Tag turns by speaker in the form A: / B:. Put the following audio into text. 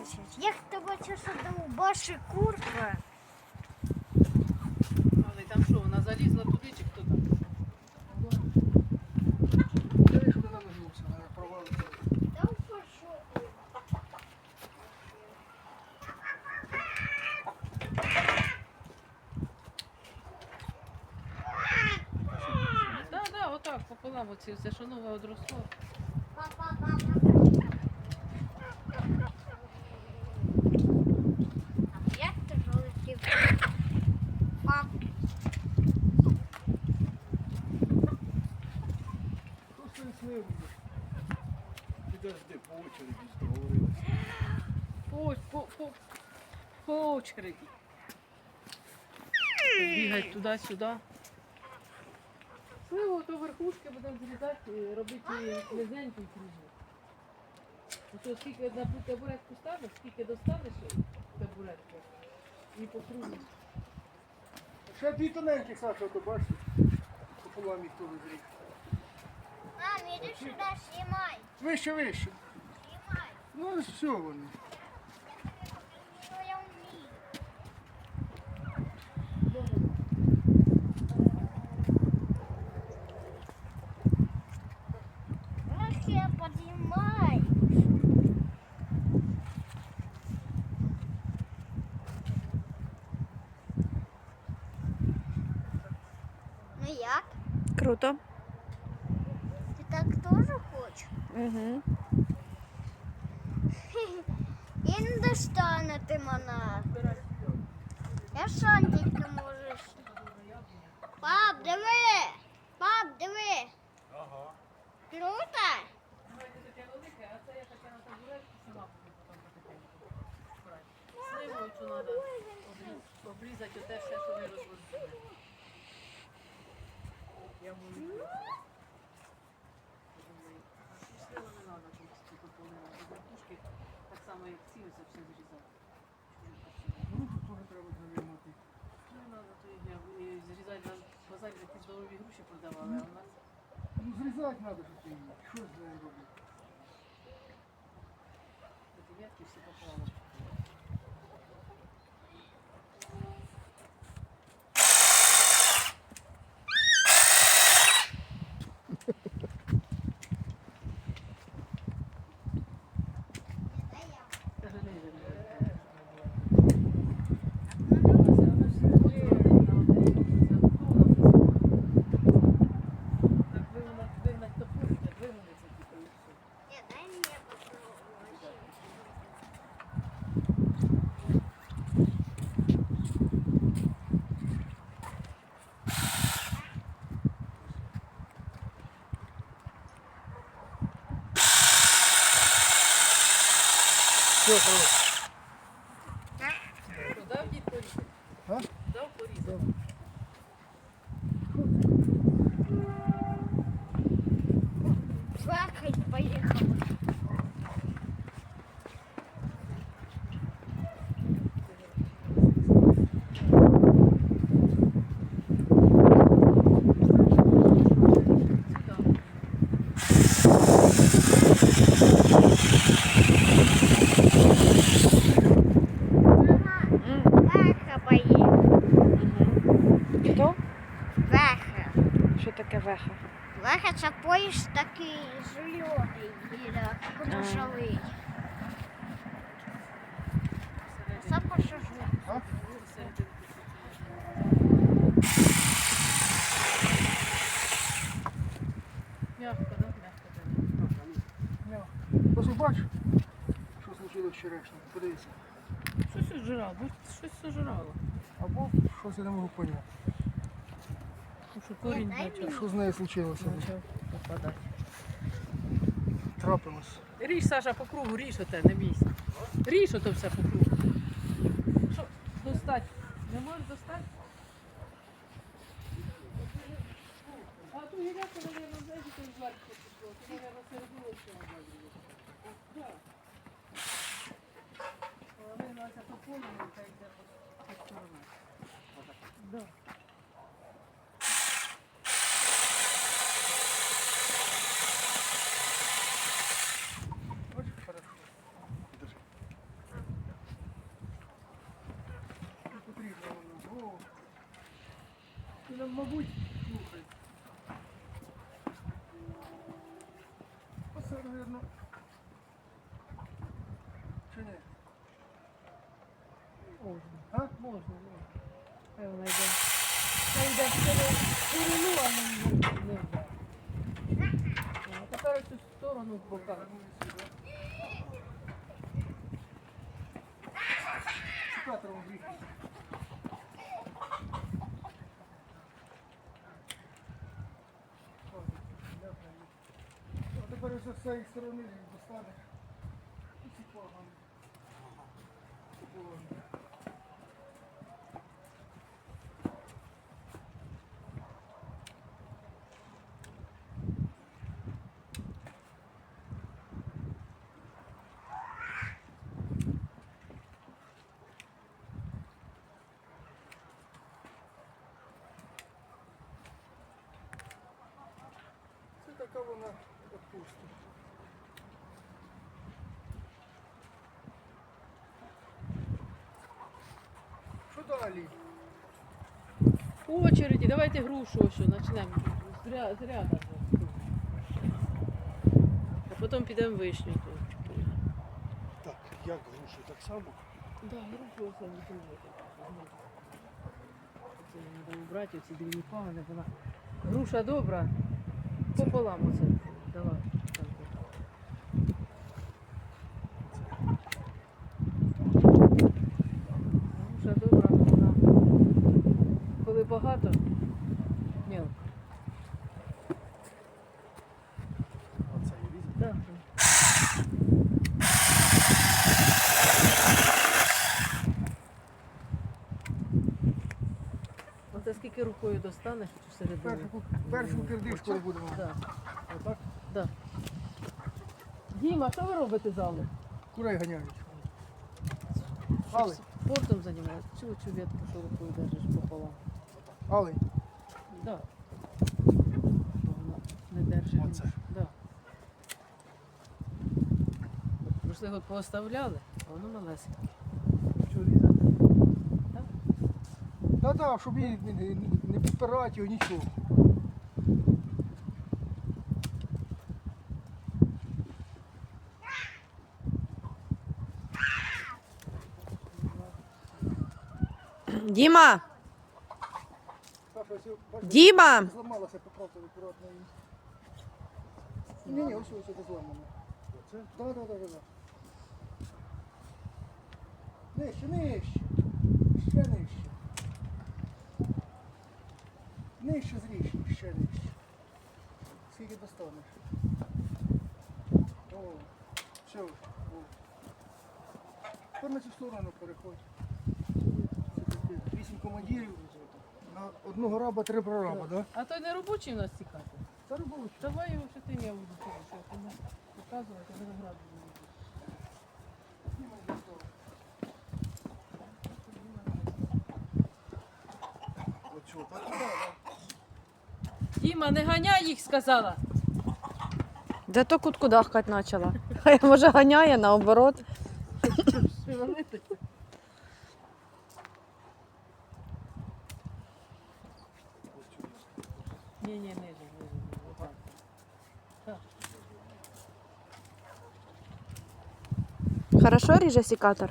A: місяць. Як ти бачиш, що довбаші курка?
B: Але там що, вона залізла туди чи хто там?
C: Я
B: так, пополам оці, все, що нове одросло.
A: Як ти залетів? Пап,
C: Просто і снив буде. Підожди, по очереді договорилися.
B: По, по, по, по очереді. Бігать туди-сюди. Сливу то верхушки будемо зрізати, і робити низенький кружок. Ось скільки на табуретку ставиш, скільки достанеш табуретку і по кругу.
C: Ще дві тоненькі, Саша, то бачиш? Пополам їх теж зріг.
A: мам, іди сюди, знімай.
C: Вище, вище.
A: Знімай.
C: Ну, все вони.
A: Що я вмію? Ах, я поднимаю. Ну як?
D: Круто.
A: Ти так теж хочеш?
D: Угу.
A: І не достанете мене. Я сам тільки. Пап, диви! Пап, диви!
C: Ага.
A: Круто?
B: Обрізати оте все, що не розводили. Я можу. Слива не треба тут стільки полина. Верхушки так само, як ці, ось все зрізати.
C: Ну, тут теж треба завіймати.
B: Не треба, то і я і зрізати на базарі такі здорові груші продавали, а у нас
C: Ну, зрізати треба, що її. Що з нею робити?
B: До дев'ятки всі поклали.
C: Все, хорошо.
A: Веха.
D: Що таке веха?
A: Веха це поїзд такий зелений, їде, кружовий. Сам пошажу.
B: Мягко, да? Мягко.
C: Ось бач, що случилось вчорашнє. Подивися.
B: Щось ожирало, щось ожирало.
C: Або щось я не можу поняти.
B: Що корінь почав,
C: Що з нею случилося?
B: почав попадати.
C: Трапилось.
B: Ріж, Саша, по кругу, ріж оте, не бійся. Ріж ото все по кругу. Що, достать? Не можеш достати? А ту гіряку, мабуть, знаєш, що зверху пішло. Ти, мабуть, середину ще
C: мабуть, слухай. Оце, мабуть. Чи ні?
B: Можна.
C: А?
B: Можна, можна. Хай вона йде. Хай йде в сторону, сторону, а не, не вдає. А тепер цю сторону в боках.
C: Катером гріх. Ось з цієї сторони достанеш. І ці погано. Погано. Така вона відпустить. Що далі?
B: По очереді, давайте грушу ось, почнемо. Зря, зря. А потім підемо вишню. тут.
C: Так, як груші, так само?
B: Да, грушу ось не. Це треба убрати оці дрібні пагони, вона. Груша добра. Пополам оце. Давай. Так, от. Груша добра, вона. Коли багато, мелко.
C: Оце візьмемо.
B: Оце скільки рукою достанеш цю середину.
C: Першу, кирдишку будемо.
B: Да.
C: Отак.
B: Да. Діма, що ви робите залу?
C: Курей ганяють. Але,
B: Спортом займаєтесь? Цю цю ветку, що рукою держиш пополам?
C: але,
B: Да. Вона не держить.
C: Оце?
B: Да. Прошлий год пооставляли, а воно малесеньке.
C: що різати?
B: Так?
C: Та так, щоб її не, не, не підпирати його, нічого.
D: Діма! Діма!
C: Зламалася поправка акуратно. Ні, ні, ось ось це зламано. Так, так, так, так. Нижче, нижче. Ще нижче. Нижче зріж, ще нижче. Скільки достанеш. О, все. Тепер на цю сторону переходь. Це командирів. На одного раба три прораба, так? Да?
B: А той не робочий у нас цікавий.
C: Та робочий.
B: Давай його ще ти я буду що показувати, а винограду не буду.
C: Так.
B: Діма, не ганяй їх, сказала.
D: Де то кут кудахкать почала? Хай може ганяє наоборот.
B: Шевелити. Ні, ні. Так.
D: Хорошо ріже сікатор?